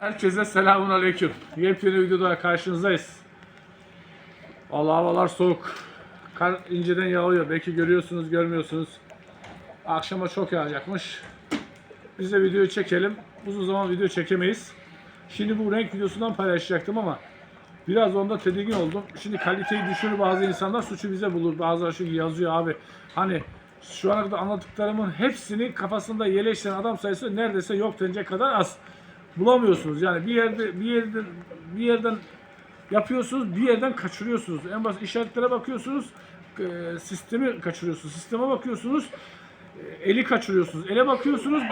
Herkese selamun aleyküm. Yepyeni videoda karşınızdayız. Allah havalar soğuk. Kar inceden yağıyor. Belki görüyorsunuz, görmüyorsunuz. Akşama çok yağacakmış. Biz de videoyu çekelim. Uzun zaman video çekemeyiz. Şimdi bu renk videosundan paylaşacaktım ama biraz onda tedirgin oldum. Şimdi kaliteyi düşürür bazı insanlar suçu bize bulur. Bazıları çünkü yazıyor abi. Hani şu ana anlattıklarımın hepsini kafasında yerleştiren adam sayısı neredeyse yok denecek kadar az. Bulamıyorsunuz yani bir yerde bir yerden bir yerden yapıyorsunuz bir yerden kaçırıyorsunuz. En basit işaretlere bakıyorsunuz e, sistemi kaçırıyorsunuz. Sisteme bakıyorsunuz e, eli kaçırıyorsunuz. Ele bakıyorsunuz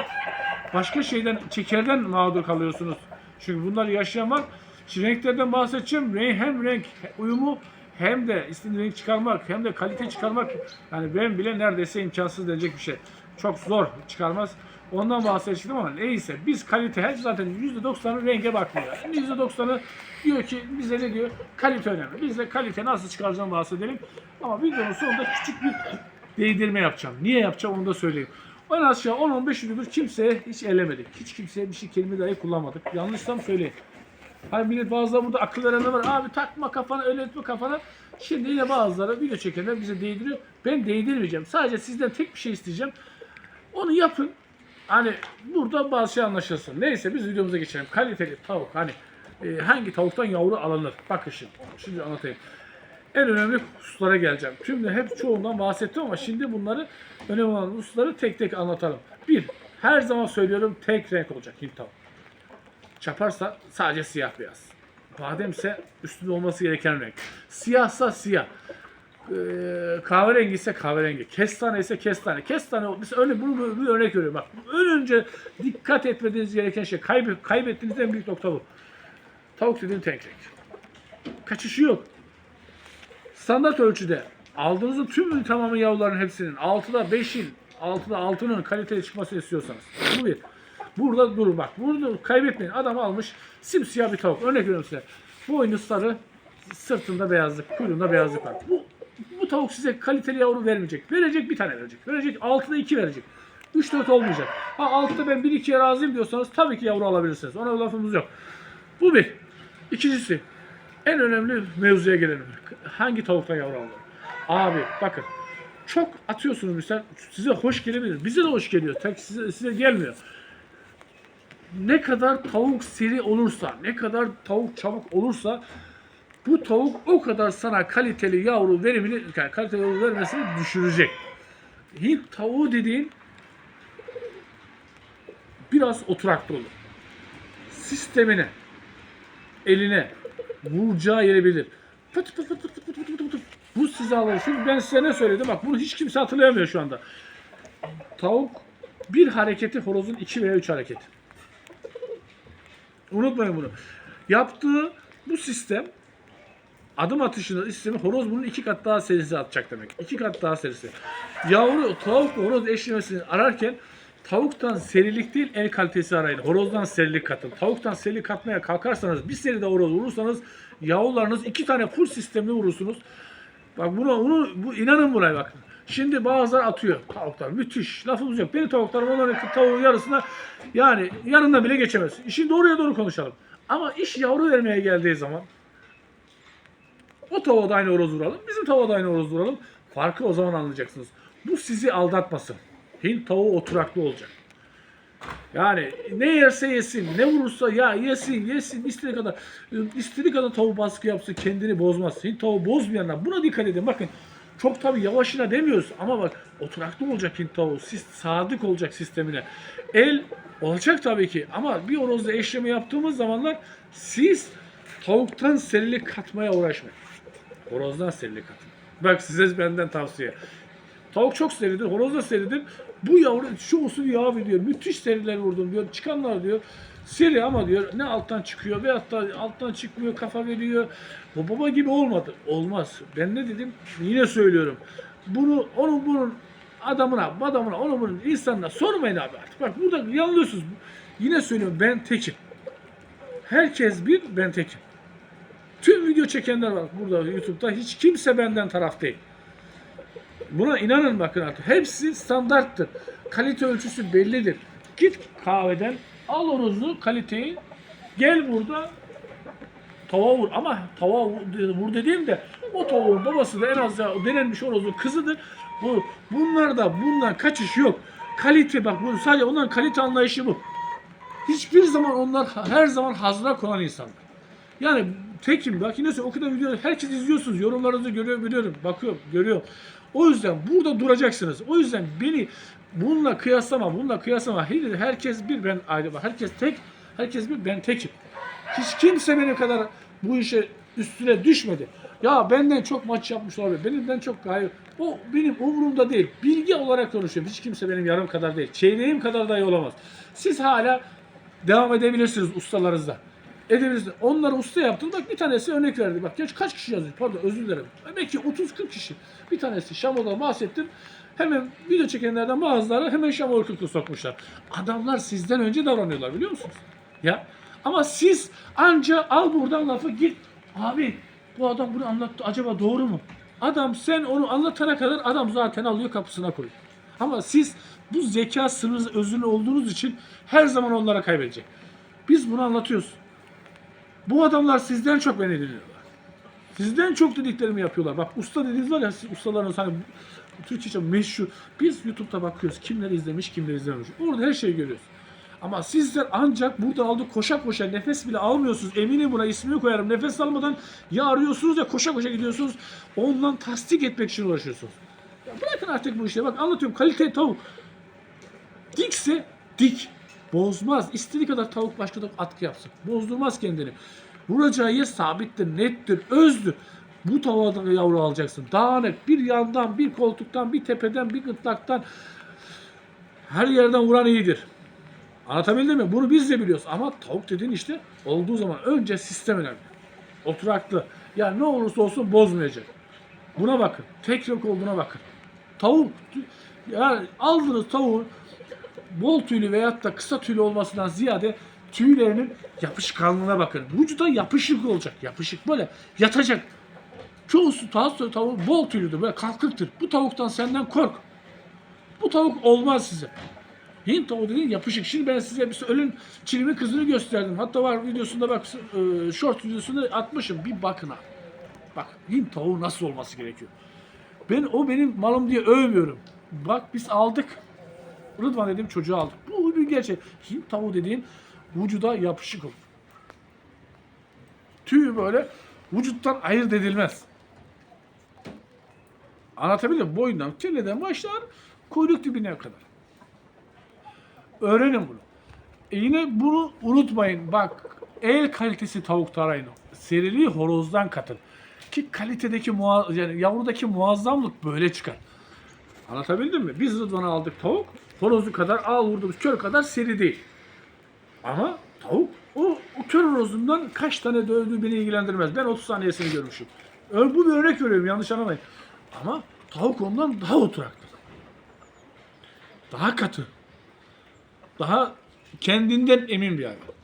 başka şeyden çekerden mağdur kalıyorsunuz. Çünkü bunlar yaşayan var. Şimdi renklerden bahsedeceğim. Renk, hem renk uyumu hem de istediğin renk çıkarmak hem de kalite çıkarmak yani ben bile neredeyse imkansız denecek bir şey. Çok zor çıkarmaz. Ondan bahsedeceğim ama neyse biz kalite her zaten %90'ı renge bakmıyor. %90'ı diyor ki bize ne diyor? Kalite önemli. Biz de kalite nasıl çıkaracağım bahsedelim. Ama videonun sonunda küçük bir değdirme yapacağım. Niye yapacağım onu da söyleyeyim. En aşağı 10-15 videodur kimseye hiç elemedik. Hiç kimseye bir şey kelime dahi kullanmadık. Yanlışsam söyleyin. Hani millet bazıları burada akıl var. Abi takma kafana, öyle etme kafana. Şimdi yine bazıları video çekenler bize değdiriyor. Ben değdirmeyeceğim. Sadece sizden tek bir şey isteyeceğim. Onu yapın. Hani burada bazı şey anlaşılsın. Neyse biz videomuza geçelim. Kaliteli tavuk hani e, hangi tavuktan yavru alınır? Bakın şimdi. Şimdi anlatayım. En önemli hususlara geleceğim. Şimdi hep çoğundan bahsettim ama şimdi bunları önemli olan hususları tek tek anlatalım. Bir, her zaman söylüyorum tek renk olacak Hint tavuk. Çaparsa sadece siyah beyaz. Bademse üstünde olması gereken renk. Siyahsa siyah. Ee, kahverengi ise kahverengi. Kestane ise kestane. Kestane mesela öyle bunu bir örnek veriyorum. Bak ön önce dikkat etmeniz gereken şey kayb kaybettiğiniz en büyük nokta bu. Tavuk dediğim tek renk. Kaçışı yok. Standart ölçüde aldığınızın tüm tamamı yavruların hepsinin 6'da 5'in 6'da 6'nın kaliteli çıkmasını istiyorsanız. Bu bir. Burada durun bak. Burada kaybetmeyin. Adam almış simsiyah bir tavuk. Örnek veriyorum size. Boynu sarı, sırtında beyazlık, kuyruğunda beyazlık var. Bu, bu tavuk size kaliteli yavru vermeyecek. Verecek bir tane verecek. Verecek 6'da 2 verecek. 3-4 olmayacak. Ha 6'da ben 1-2'ye razıyım diyorsanız tabii ki yavru alabilirsiniz. Ona lafımız yok. Bu bir. İkincisi en önemli mevzuya gelelim. Hangi tavuktan yavru alınır? Abi bakın çok atıyorsunuz misal size hoş gelebilir. Bize de hoş geliyor. Tek size, size gelmiyor. Ne kadar tavuk seri olursa, ne kadar tavuk çabuk olursa bu tavuk o kadar sana kaliteli yavru verimini, yani kaliteli yavru vermesini düşürecek. Hint tavuğu dediğin biraz oturaklı olur. Sistemine, eline, vuracağı yere bilir. Pıt pıt pıt pıt pıt pıt pıt pıt. Bu size alır. Çünkü ben size ne söyledim? Bak bunu hiç kimse hatırlayamıyor şu anda. Tavuk bir hareketi horozun iki veya üç hareketi. Unutmayın bunu. Yaptığı bu sistem adım atışının sistemi horoz bunun iki kat daha serisi atacak demek. İki kat daha serisi. Yavru tavuk horoz eşlemesini ararken tavuktan serilik değil el kalitesi arayın. Horozdan serilik katın. Tavuktan serilik katmaya kalkarsanız bir seride horoz vurursanız yavrularınız iki tane full sistemli vurursunuz. Bak bunu, bunu bu inanın buna bakın. Şimdi bazılar atıyor tavuklar. Müthiş. Lafımız yok. Benim tavuklarım onların tavuğun yarısına yani yarında bile geçemez. İşin doğruya doğru konuşalım. Ama iş yavru vermeye geldiği zaman o tavuğa da aynı horoz vuralım. Bizim tavuğa da aynı horoz vuralım. Farkı o zaman anlayacaksınız. Bu sizi aldatmasın. Hint tavuğu oturaklı olacak. Yani ne yerse yesin, ne vurursa ya yesin, yesin, istediği kadar istediği kadar tavuğu baskı yapsın, kendini bozmaz. Hint tavuğu bozmayanlar buna dikkat edin. Bakın çok tabii yavaşına demiyoruz ama bak oturaklı olacak Hint tavuğu, siz sadık olacak sistemine. El olacak tabii ki ama bir horozla eşleme yaptığımız zamanlar siz tavuktan serilik katmaya uğraşmayın. Horozdan serilik katın. Bak size benden tavsiye. Tavuk çok seridir, horoz da seridir. Bu yavru şu olsun ya abi diyor. Müthiş seriler vurdum diyor. Çıkanlar diyor. Seri ama diyor ne alttan çıkıyor veyahut da alttan çıkmıyor kafa veriyor. Bu baba gibi olmadı. Olmaz. Ben ne dedim? Yine söylüyorum. Bunu onun bunun adamına, adamına, onun bunun insanına sormayın abi artık. Bak burada yanılıyorsunuz. Yine söylüyorum ben tekim. Herkes bir ben tekim. Tüm video çekenler var burada YouTube'da. Hiç kimse benden taraf değil. Buna inanın bakın artık. Hepsi standarttır. Kalite ölçüsü bellidir. Git kahveden al horozu kaliteyi Gel burada tavuğa vur ama tavuğa vur, vur dediğim de o tavuğun babası da en az denenmiş horozun kızıdır. Bu bunlar da bundan kaçış yok. Kalite bak bu sadece onların kalite anlayışı bu. Hiçbir zaman onlar her zaman hazıra konan insanlar. Yani tekim bak yine o kadar video herkes izliyorsunuz yorumlarınızı görüyor biliyorum bakıyorum görüyorum. O yüzden burada duracaksınız. O yüzden beni bununla kıyaslama bununla kıyaslama. Her- Herkes bir ben ayrı. Herkes tek herkes bir ben tekim. Hiç kimse benim kadar bu işe üstüne düşmedi. Ya benden çok maç yapmış olabilir. Benimden çok gayet. O benim umurumda değil. Bilgi olarak konuşuyorum. Hiç kimse benim yarım kadar değil. Çeyreğim kadar dahi olamaz. Siz hala devam edebilirsiniz ustalarınızla. Edebilirsiniz. Onları usta yaptım. Bak bir tanesi örnek verdi. Bak geç kaç kişi yazıyor? Pardon özür dilerim. Belki 30-40 kişi. Bir tanesi Şamo'dan bahsettim. Hemen video çekenlerden bazıları hemen Şamo hukukunu sokmuşlar. Adamlar sizden önce davranıyorlar biliyor musunuz? Ya ama siz anca al buradan lafı git. Abi bu adam bunu anlattı acaba doğru mu? Adam sen onu anlatana kadar adam zaten alıyor kapısına koyuyor. Ama siz bu zeka sınırı özürlü olduğunuz için her zaman onlara kaybedecek. Biz bunu anlatıyoruz. Bu adamlar sizden çok beni dinliyorlar. Sizden çok dediklerimi yapıyorlar. Bak usta dediğiniz var ya siz ustalarınız hani Türkçe meşhur. Biz YouTube'da bakıyoruz kimler izlemiş kimler izlememiş. Orada her şeyi görüyoruz. Ama sizler ancak burada aldık koşa koşa nefes bile almıyorsunuz. Eminim buna ismini koyarım. Nefes almadan ya arıyorsunuz ya koşa koşa gidiyorsunuz. Ondan tasdik etmek için uğraşıyorsunuz. Ya bırakın artık bu işleri. Bak anlatıyorum kalite tavuk. Dikse dik. Bozmaz. İstediği kadar tavuk başka tavuk atkı yapsın. Bozdurmaz kendini. Vuracağı yer sabittir, nettir, özdür. Bu tavuğa yavru alacaksın. Dağınık bir yandan, bir koltuktan, bir tepeden, bir gırtlaktan her yerden vuran iyidir. Anlatabildim mi? Bunu biz de biliyoruz. Ama tavuk dediğin işte olduğu zaman önce sistem önemli. Oturaklı. Ya ne olursa olsun bozmayacak. Buna bakın. Tek yok olduğuna bakın. Tavuk yani aldığınız tavuğun bol tüylü veyahut da kısa tüylü olmasından ziyade tüylerinin yapışkanlığına bakın. Vücuda yapışık olacak. Yapışık böyle yatacak. Çoğusu tavuk, tavuk bol tüylüdür. Böyle kalkıktır. Bu tavuktan senden kork. Bu tavuk olmaz size. Hint tavuğu dediğin yapışık. Şimdi ben size bir ölün çilimi kızını gösterdim. Hatta var videosunda bak e, short videosunda atmışım. Bir bakın ha. Bak Hint tavuğu nasıl olması gerekiyor. Ben o benim malım diye övmüyorum. Bak biz aldık. Rıdvan dediğim çocuğu aldık. Bu bir gerçek. Hint tavuğu dediğin vücuda yapışık olur. Tüyü böyle vücuttan ayırt edilmez. Anlatabildim mi? Boyundan, kelleden başlar kuyruk dibine kadar. Öğrenin bunu. E yine bunu unutmayın. Bak el kalitesi tavuk arayın. Seriliği horozdan katın. Ki kalitedeki muaz yani yavrudaki muazzamlık böyle çıkar. Anlatabildim mi? Biz Rıdvan'a aldık tavuk. Horozu kadar al vurduğumuz kör kadar seri değil. Ama tavuk o, o kör horozundan kaç tane dövdüğü beni ilgilendirmez. Ben 30 saniyesini görmüşüm. Bu bir örnek veriyorum yanlış anlamayın. Ama tavuk ondan daha oturaktır. Daha katı. Daha kendinden emin bir hayvan.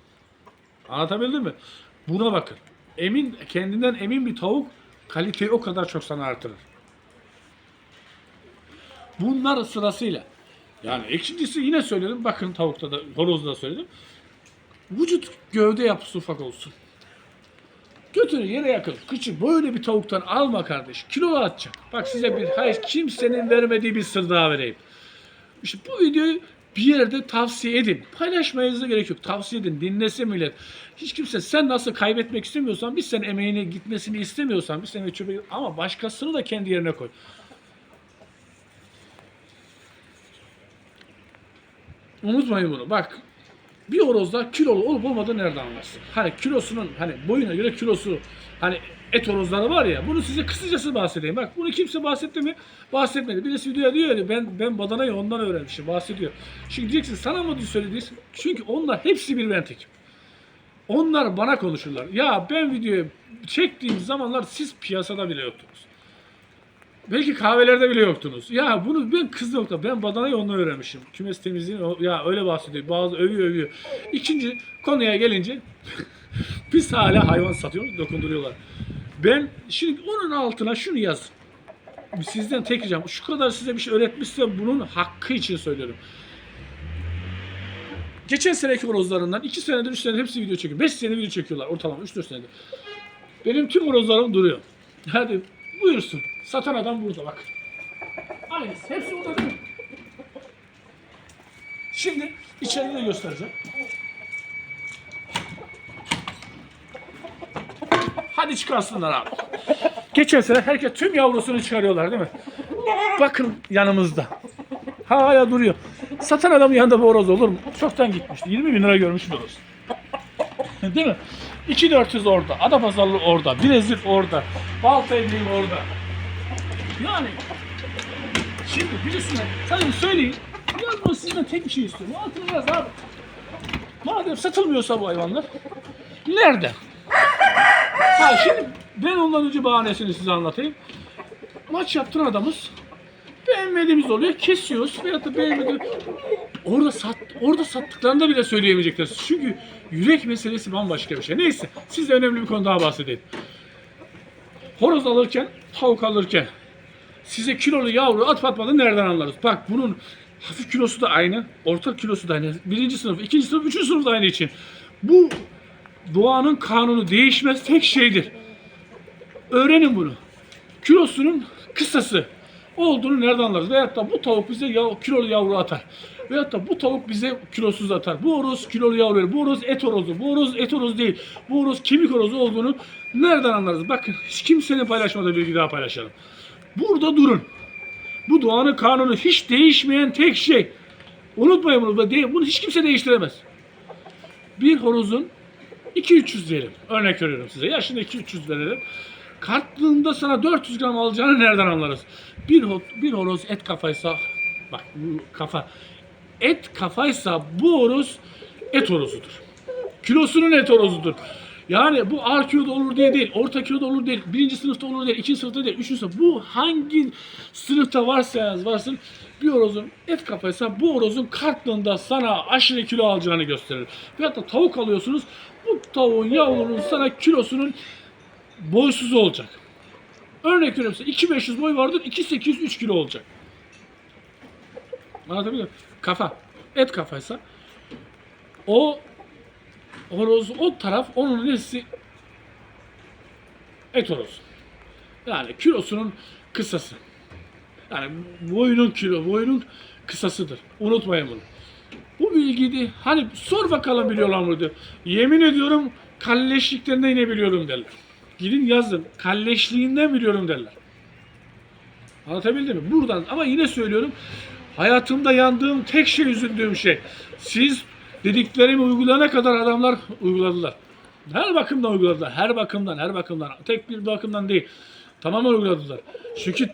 Anlatabildim mi? Buna bakın. Emin, kendinden emin bir tavuk kaliteyi o kadar çok sana artırır. Bunlar sırasıyla. Yani ikincisi yine söyledim. Bakın tavukta da, horozda da söyledim. Vücut gövde yapısı ufak olsun. Götünü yere yakın. Kıçı böyle bir tavuktan alma kardeş. Kilo atacak. Bak size bir hayır kimsenin vermediği bir sır daha vereyim. İşte bu videoyu bir yerde tavsiye edin. Paylaşmanıza gerek yok. Tavsiye edin. Dinlesin millet. Hiç kimse sen nasıl kaybetmek istemiyorsan biz senin emeğine gitmesini istemiyorsan biz seni çöpe ama başkasını da kendi yerine koy. Unutmayın bunu. Bak bir horozda kilolu olup olmadığını nereden anlarsın? Hani kilosunun hani boyuna göre kilosu hani et horozları var ya bunu size kısacası bahsedeyim. Bak bunu kimse bahsetti mi? Bahsetmedi. Birisi videoya diyor ya ben ben badanayı ondan öğrenmişim bahsediyor. Şimdi diyeceksin sana mı söylediyiz? Çünkü onlar hepsi bir ben tekim. Onlar bana konuşurlar. Ya ben videoyu çektiğim zamanlar siz piyasada bile yoktunuz. Belki kahvelerde bile yoktunuz. Ya bunu ben kız nokta. Ben badanayı ondan öğrenmişim. Kümes temizliğini ya öyle bahsediyor. Bazı övüyor övüyor. İkinci konuya gelince biz hala hayvan satıyoruz, dokunduruyorlar. Ben şimdi onun altına şunu yaz. Sizden tek ricam. Şu kadar size bir şey öğretmişsem bunun hakkı için söylüyorum. Geçen seneki horozlarından 2 senedir 3 senedir hepsi video çekiyor. 5 sene video çekiyorlar ortalama 3-4 senedir. Benim tüm horozlarım duruyor. Hadi buyursun. Satan adam burada bak. Aynısı. Hepsi burada değil mi? Şimdi içeriğini de göstereceğim. Hadi çıkarsınlar abi. Geçen sene herkes tüm yavrusunu çıkarıyorlar değil mi? Bakın yanımızda. Hala duruyor. Satan adamın yanında horoz olur mu? Çoktan gitmişti. 20 bin lira görmüş horoz. değil mi? 2400 orada. Adapazarlı orada. Bilezik orada. Baltaylı'yım orada. Yani şimdi birisine sadece söyleyin. Yazma sizden tek bir şey istiyorum. Altına yaz abi. Madem satılmıyorsa bu hayvanlar. Nerede? Ha şimdi ben ondan önce bahanesini size anlatayım. Maç yaptıran adamız beğenmediğimiz oluyor. Kesiyoruz veyahut da beğenmediğimiz Orada sat, orada sattıklarını da bile söyleyemeyecekler. Çünkü yürek meselesi bambaşka bir şey. Neyse size önemli bir konu daha bahsedeyim. Horoz alırken, tavuk alırken size kilolu yavru atıp atmadığını nereden anlarız? Bak bunun hafif kilosu da aynı, orta kilosu da aynı. Birinci sınıf, ikinci sınıf, üçüncü sınıf da aynı için. Bu doğanın kanunu değişmez tek şeydir. Öğrenin bunu. Kilosunun kısası olduğunu nereden anlarız? Veyahut da bu tavuk bize yav, kilolu yavru atar. Veyahut da bu tavuk bize kilosuz atar. Bu horoz kilolu yavru verir. Bu horoz et horozu. Bu horoz et horozu değil. Bu horoz kemik horozu olduğunu nereden anlarız? Bakın hiç kimsenin paylaşmadığı bilgi daha paylaşalım. Burada durun. Bu doğanın kanunu hiç değişmeyen tek şey. Unutmayın bunu. Bunu hiç kimse değiştiremez. Bir horozun 2-300 diyelim. Örnek veriyorum size. Yaşında 2-300 verelim. Kartlığında sana 400 gram alacağını nereden anlarız? Bir, bir horoz et kafaysa bak kafa et kafaysa bu horoz et horozudur. Kilosunun et horozudur. Yani bu ağır kiloda olur diye değil, orta kiloda olur değil, birinci sınıfta olur değil, ikinci sınıfta değil, üçüncü sınıfta. Bu hangi sınıfta varsa yaz varsın bir horozun et kafaysa bu horozun kartlığında sana aşırı kilo alacağını gösterir. Veyahut da tavuk alıyorsunuz, bu tavuğun yavrunun sana kilosunun boysuz olacak. Örnek veriyorum size 2500 boy vardır 2800 3 kilo olacak. Anlatabiliyor muyum? Kafa. Et kafaysa o horoz o taraf onun nesi et horoz. Yani kilosunun kısası. Yani boyunun kilo, boyunun kısasıdır. Unutmayın bunu. Bu bilgiyi hani sor bakalım biliyorlar mı diyor. Yemin ediyorum kalleşliklerinde yine biliyorum derler. Gidin yazın. Kalleşliğinden biliyorum derler. Anlatabildim mi? Buradan ama yine söylüyorum. Hayatımda yandığım tek şey üzüldüğüm şey. Siz dediklerimi uygulayana kadar adamlar uyguladılar. Her bakımdan uyguladılar. Her bakımdan, her bakımdan. Tek bir bakımdan değil. Tamamen uyguladılar. Çünkü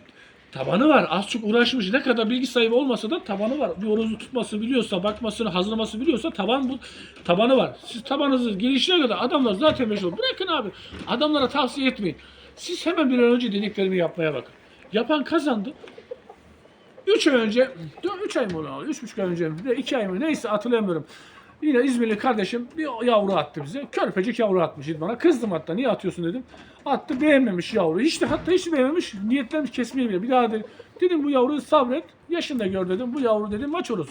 tabanı var. Az çok uğraşmış. Ne kadar bilgi sahibi olmasa da tabanı var. Bir horozu tutması biliyorsa, bakmasını, hazırlaması biliyorsa taban bu tabanı var. Siz tabanınızı gelişine kadar adamlar zaten meşhur. Bırakın abi. Adamlara tavsiye etmeyin. Siz hemen bir an önce dediklerimi yapmaya bakın. Yapan kazandı. 3 ay önce, 3 ay mı oluyor? 3,5 ay önce mi? 2 ay mı? Neyse hatırlamıyorum. Yine İzmirli kardeşim bir yavru attı bize. Körpecik yavru atmış bana. Kızdım hatta niye atıyorsun dedim. Attı beğenmemiş yavru. Hiç de hatta hiç beğenmemiş. Niyetlenmiş kesmeye bile. Bir daha dedim. Dedim bu yavruyu sabret. Yaşında gör dedim. Bu yavru dedim maç olur.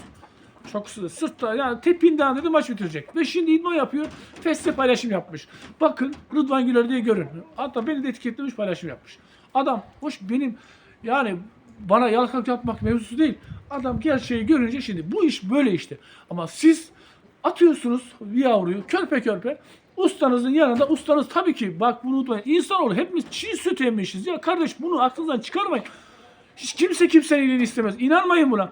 Çok sırtta yani tepinden dedi maç bitirecek. Ve şimdi idman yapıyor. Feste paylaşım yapmış. Bakın Rıdvan Güler diye görün. Hatta beni de etiketlemiş paylaşım yapmış. Adam hoş benim yani bana yalakalık yapmak mevzusu değil. Adam gerçeği görünce şimdi bu iş böyle işte. Ama siz atıyorsunuz yavruyu körpe körpe ustanızın yanında ustanız tabii ki bak bunu unutmayın. İnsanoğlu hepimiz çiğ süt emmişiz. Ya kardeş bunu aklınızdan çıkarmayın. Hiç kimse kimsenin iyiliğini istemez. İnanmayın buna.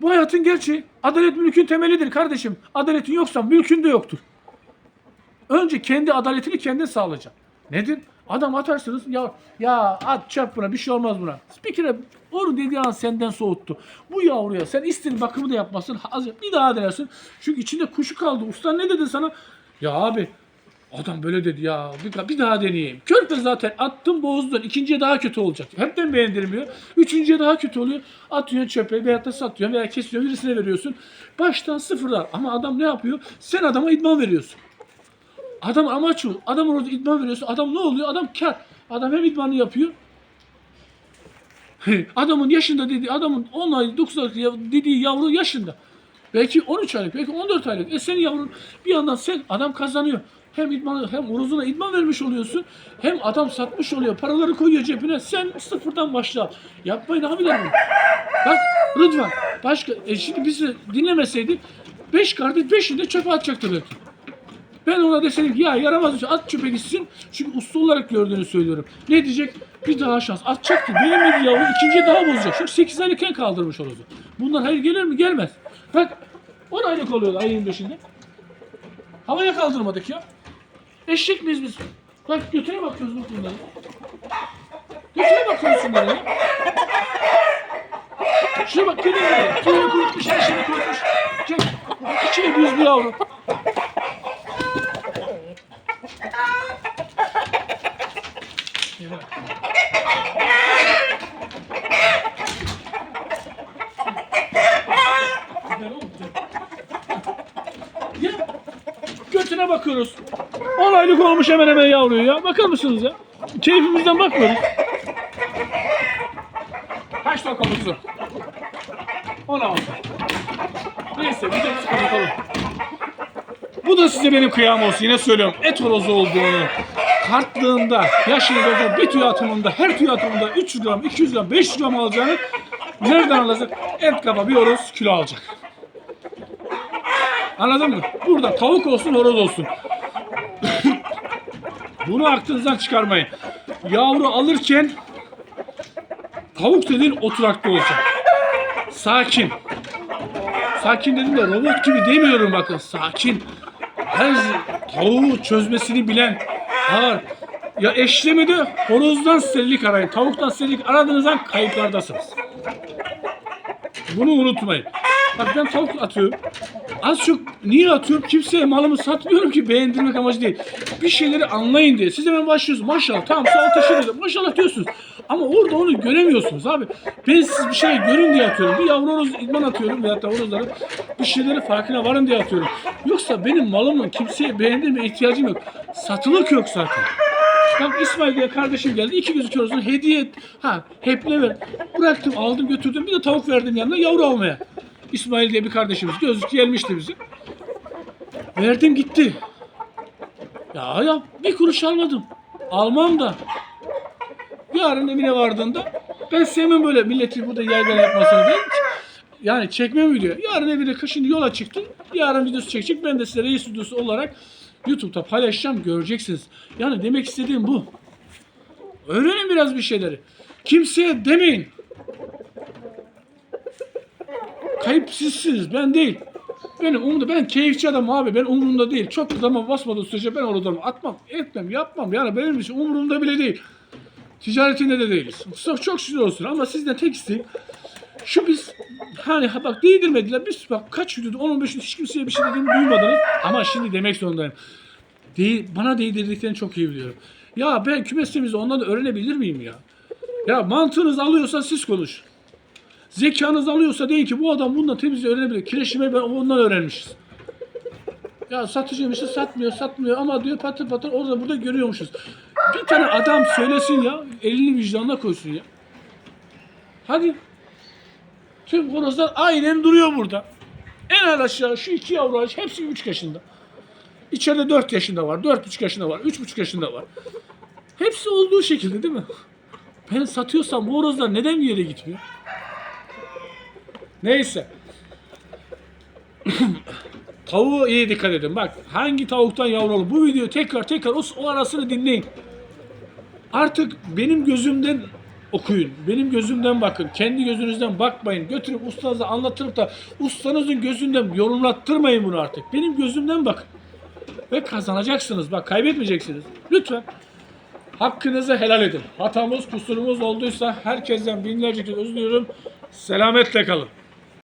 Bu hayatın gerçeği. Adalet mülkün temelidir kardeşim. Adaletin yoksa mülkün de yoktur. Önce kendi adaletini kendin sağlayacaksın. Nedir? Adam atarsınız ya ya at çarp buna bir şey olmaz buna. Bir kere onu dediği an senden soğuttu. Bu yavruya sen istediğin bakımı da yapmasın. Bir daha dersin. Çünkü içinde kuşu kaldı. Usta ne dedi sana? Ya abi adam böyle dedi ya bir, bir daha deneyeyim. Körpe zaten attım bozdun. İkinciye daha kötü olacak. Hepten beğendirmiyor. Üçüncüye daha kötü oluyor. Atıyorsun çöpe veyahut da satıyorsun veya kesiyorsun birisine veriyorsun. Baştan sıfırlar. Ama adam ne yapıyor? Sen adama idman veriyorsun. Adam amaç o. Adam orada idman veriyorsun. Adam ne oluyor? Adam kar. Adam hem idmanı yapıyor. Adamın yaşında dediği, adamın 10 ay, 9 ay ya- dediği yavru yaşında. Belki 13 aylık, belki 14 aylık. E senin yavrun bir yandan sen adam kazanıyor. Hem idman hem uruzuna idman vermiş oluyorsun. Hem adam satmış oluyor. Paraları koyuyor cebine. Sen sıfırdan başla. Yapmayın abiler. Bak Rıdvan başka e şimdi bizi dinlemeseydi 5 kardeş 5'ini de çöpe atacaktı belki. Ben ona deseydim ya yaramaz bir şey at çöpe gitsin. Çünkü usta olarak gördüğünü söylüyorum. Ne diyecek? Bir daha şans. Atacak ki beğenmedi yavru ikinciye daha bozacak. Çünkü 8 aylıkken kaldırmış horozu. Bundan hayır gelir mi? Gelmez. Bak 10 aylık oluyordu ayın 25'inde. Havaya kaldırmadık ya. Eşek miyiz biz? Bak götüne bakıyoruz bak bunları. Götüne bakıyoruz bunları ya. Şuna bak gene. Tüyünü kurutmuş, her kurutmuş. Gel. İçine düz bir yavru. Güzel oğlum, güzel. Ya, götüne bakıyoruz. 10 aylık olmuş hemen hemen yavruyu ya. Bakar mısınız ya? Keyfimizden bakmıyoruz. Kaç dakikamızı? 16. Neyse videomuzu kapatalım. Bu da size benim kıyam olsun. Yine söylüyorum. Et horozu olduğunu, kartlığında, dolduğu bir tüy atımında, her tüy atımında 300 gram, 200 gram, 500 gram alacağını nereden alacak? Et kaba bir horoz kilo alacak. Anladın mı? Burada tavuk olsun, horoz olsun. Bunu aklınızdan çıkarmayın. Yavru alırken tavuk dediğin oturakta olacak. Sakin. Sakin dedim de robot gibi demiyorum bakın. Sakin. Her tavuğu çözmesini bilen ağır. Ya eşlemede horozdan sterlik arayın. Tavuktan sterlik aradığınız an kayıplardasınız. Bunu unutmayın. Bak ben tavuk atıyorum. Az çok niye atıyorum? Kimseye malımı satmıyorum ki beğendirmek amacı değil. Bir şeyleri anlayın diye. Siz hemen başlıyorsunuz. Maşallah tamam sağ teşekkür ederim. Maşallah diyorsunuz. Ama orada onu göremiyorsunuz abi. Ben siz bir şey görün diye atıyorum. Bir yavru horoz idman atıyorum veyahut da horozları bir şeyleri farkına varın diye atıyorum. Yoksa benim malımın kimseye beğendirme ihtiyacım yok. Satılık yok zaten. Bak İsmail diye kardeşim geldi. İki gözü körüzün hediye et. Ha heple ver. Bıraktım aldım götürdüm. Bir de tavuk verdim yanına yavru almaya. İsmail diye bir kardeşimiz gözlük gelmişti bize. Verdim gitti. Ya ya bir kuruş almadım. Almam da. Yarın evine vardığında ben sevmem böyle milleti burada yaydan yapmasını değil. Yani çekmem video. Yarın evine kışın yola çıktım. Yarın videosu çekecek. Ben de size reis videosu olarak YouTube'da paylaşacağım. Göreceksiniz. Yani demek istediğim bu. Öğrenin biraz bir şeyleri. Kimseye demeyin. Kayıp sizsiniz. Ben değil. Benim umurumda. Ben keyifçi adam abi. Ben umurumda değil. Çok adama basmadığı sürece ben oradan atmam, etmem, yapmam. Yani benim için umurumda bile değil. Ticaretinde de değiliz. Çok, çok şükür olsun ama sizden tek isteğim şu biz hani ha bak değdirmediler biz bak kaç videoda 10-15 hiç kimseye bir şey dediğimi duymadınız ama şimdi demek zorundayım. Değil, bana değdirdiklerini çok iyi biliyorum. Ya ben kümes temizliği ondan da öğrenebilir miyim ya? Ya mantığınız alıyorsa siz konuş. Zekanız alıyorsa deyin ki bu adam bundan temizliği öğrenebilir. Kireçimi ben ondan öğrenmişiz. Ya satıcıymışız satmıyor satmıyor ama diyor patır patır orada burada görüyormuşuz. Bir tane adam söylesin ya elini vicdanına koysun ya. Hadi. Tüm horozlar aynen duruyor burada. En az aşağı şu iki yavru hariç hepsi 3 yaşında. İçeride 4 yaşında var, 4,5 yaşında var, 3,5 yaşında var. Hepsi olduğu şekilde değil mi? Ben satıyorsam bu horozlar neden bir yere gitmiyor? Neyse. Tavuğu iyi dikkat edin. Bak hangi tavuktan yavru olur. Bu videoyu tekrar tekrar o, o arasını dinleyin. Artık benim gözümden okuyun. Benim gözümden bakın. Kendi gözünüzden bakmayın. Götürüp ustanıza anlatırıp da ustanızın gözünden yorumlattırmayın bunu artık. Benim gözümden bakın. Ve kazanacaksınız. Bak kaybetmeyeceksiniz. Lütfen. Hakkınızı helal edin. Hatamız, kusurumuz olduysa herkesten binlerce kez özür diliyorum. Selametle kalın.